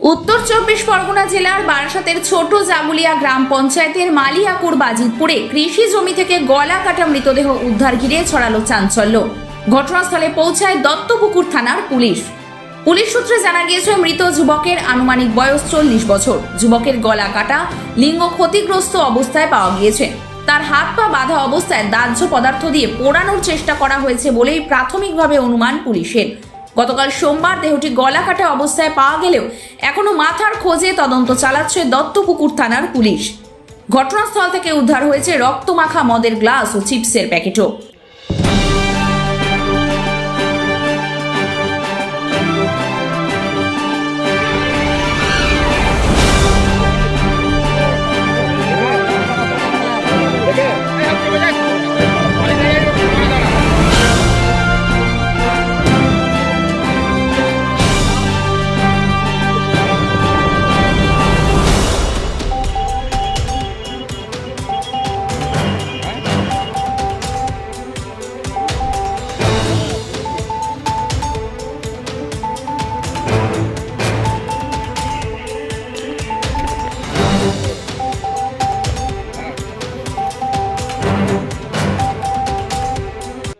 উত্তর চব্বিশ পরগনা জেলার বারাসাতের ছোট জামুলিয়া গ্রাম পঞ্চায়েতের মালিয়াকুর বাজিতপুরে কৃষি জমি থেকে গলা কাটা মৃতদেহ উদ্ধার ঘিরে ছড়ালো চাঞ্চল্য। ঘটনাস্থলে পৌঁছায় দত্তপুকুর থানার পুলিশ। পুলিশ সূত্রে জানা গিয়েছে, মৃত যুবকের আনুমানিক বয়স চল্লিশ বছর। যুবকের গলা কাটা, লিঙ্গ ক্ষতিগ্রস্ত অবস্থায় পাওয়া গিয়েছে। তার হাত পা বাঁধা অবস্থায় দাহ্য পদার্থ দিয়ে পোড়ানোর চেষ্টা করা হয়েছে বলেই প্রাথমিকভাবে অনুমান পুলিশের। গতকাল সোমবার দেহটি গলাকাটা অবস্থায় পাওয়া গেলেও এখনও মাথার খোঁজে তদন্ত চালাচ্ছে দত্তপুকুর থানার পুলিশ। ঘটনাস্থল থেকে উদ্ধার হয়েছে রক্তমাখা মদের গ্লাস ও চিপসের প্যাকেটও।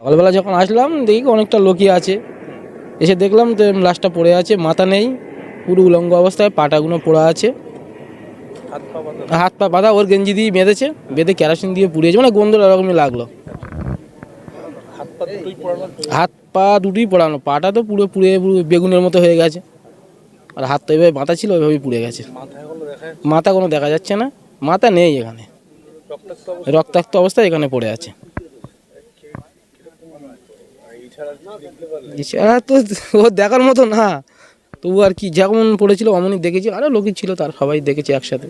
সকালবেলা যখন আসলাম, দেখি অনেকটা লোকই আছে। এসে দেখলাম তো লাশটা পড়ে আছে, মাথা নেই, পুরো উলঙ্গ অবস্থায়, পাটাগুলো পড়ে আছে। হাত পা বাঁধা, ওর গেঞ্জি দিয়ে বেঁধেছে, বেঁধে কেরাসিন দিয়ে পুড়িয়েছে মানে গন্ধ এরকমই লাগল। হাত পা দুটোই পোড়ানো, পাটা তো পুরো পুড়ে, পুরো বেগুনের মতো হয়ে গেছে। আর হাত তো এভাবে বাঁধা ছিল, ওইভাবেই পুড়ে গেছে। মাথা কোনো দেখা যাচ্ছে না, মাথা নেই এখানে। রক্তাক্ত অবস্থায় এখানে পড়ে আছে। এছাড়া তো ও দেখার মতো না। তবু আর কি, যেমন পড়েছিল অমনই দেখেছি। আরও লোকই ছিল, তার সবাই দেখেছে একসাথে।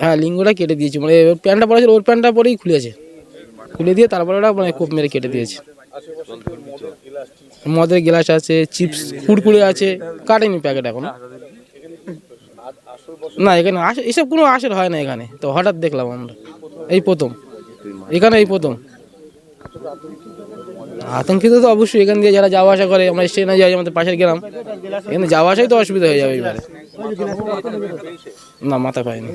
হ্যাঁ লিঙ্গটা কেটে দিয়েছে। মানে ওর প্যান্টটা পরেছিল ওর প্যান্টটা পরেই খুলেছে খুলে দিয়ে তারপরে ওটা মানে কোপ মেরে কেটে দিয়েছে। মদের গ্লাস আছে, চিপস কুড়কুড়ে আছে, কাটেনি প্যাকেট এখন। না, এখানে এসব কোনো আসর হয় না এখানে। তো হঠাৎ দেখলাম আমরা। এই প্রথম। এখানে এই প্রথম। আতঙ্কিত তো অবশ্যই, এখান দিয়ে যারা যাওয়া আসা করে, আমরা স্টেশনে যাই, আমাদের পাশের গ্রাম। এখানে যাওয়া আসাই তো অসুবিধা হয়ে যাবে এবারে। না, মাথা পায়নি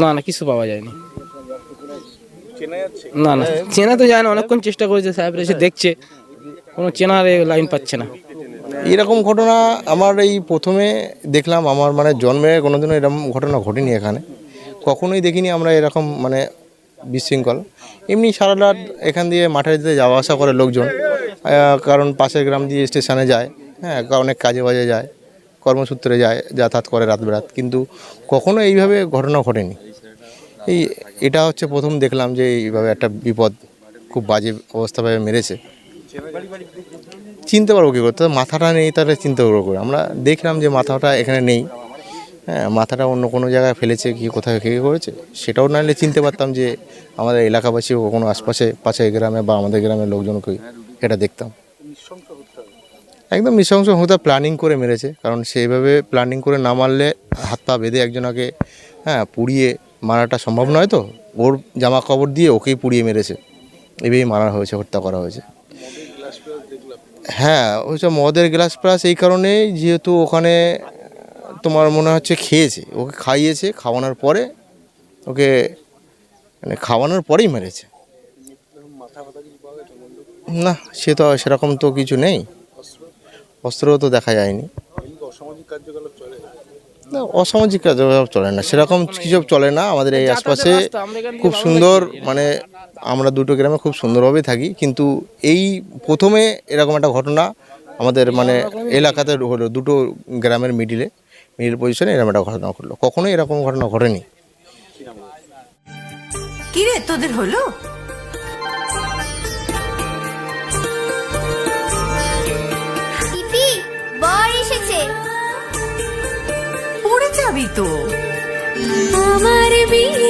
না। না কিছু পাওয়া যায়নি। না না, চেনা তো যায় না, অনেকক্ষণ চেষ্টা করেছে সাহেব, এসে দেখছে। কোনো চেনার লাইন পাচ্ছে না। এরকম ঘটনা আমার এই প্রথমে দেখলাম, আমার মানে জন্মে কোনোদিনও এরকম ঘটনা ঘটেনি এখানে। কখনোই দেখিনি আমরা এরকম মানে বিশৃঙ্খল। এমনি সারা রাত এখান দিয়ে মাঠে যেতে যাওয়া আসা করে লোকজন। কারণ পাশের গ্রাম দিয়ে স্টেশনে যায় হ্যাঁ অনেক কাজে বাজে যায়, কর্মসূত্রে যায়, যাতায়াত করে রাত বেরাত। কিন্তু কখনো এইভাবে ঘটনা ঘটেনি। এই, এটা হচ্ছে প্রথম দেখলাম যে এইভাবে একটা বিপদ খুব বাজে অবস্থাভাবে মেরেছে। চিনতে পারব কী করতে মাথাটা নেই, তাহলে চিনতে পারব করে? আমরা দেখলাম যে মাথাটা এখানে নেই। হ্যাঁ মাথাটা অন্য কোনো জায়গায় ফেলেছে, কি কোথায়, কে করেছে, সেটাও নাহলে চিনতে পারতাম যে আমাদের এলাকাবাসী কোনো আশপাশে পাশে গ্রামে বা আমাদের গ্রামের লোকজনকে এটা দেখতাম। একদম নৃশংস হতে প্ল্যানিং করে মেরেছে, কারণ সেইভাবে প্ল্যানিং করে না মারলে হাত পা বেঁধে একজনকে হ্যাঁ পুড়িয়ে মারাটা সম্ভব নয় তো, ওর জামা কাপড় দিয়ে ওকেই পুড়িয়ে মেরেছে। এভাবেই মারা হয়েছে, হত্যা করা হয়েছে। হ্যাঁ হচ্ছে মদের গ্লাস প্লাস এই কারণেই যেহেতু ওখানে তোমার মনে হচ্ছে খেয়েছে ওকে খাইয়েছে খাওয়ানোর পরে ওকে মানে খাওয়ানোর পরেই মেরেছে। না সে তো সেরকম তো কিছু নেই। অস্ত্রও তো দেখা যায়নি। না অসামাজিক কার্যকলাপ চলে না সেরকম কিছু চলে না আমাদের এই আশপাশে খুব সুন্দর মানে আমরা দুটো গ্রামে খুব সুন্দরভাবেই থাকি কিন্তু এই প্রথমে এরকম একটা ঘটনা আমাদের মানে এলাকাতে হলো দুটো গ্রামের মিডিলে। মিডিল পজিশনে এরকম একটা ঘটনা ঘটলো। কখনো এরকম ঘটনা ঘটেনি। কিরে তোদের হলো? পড়ে যাবি তো। আমার বিয়ে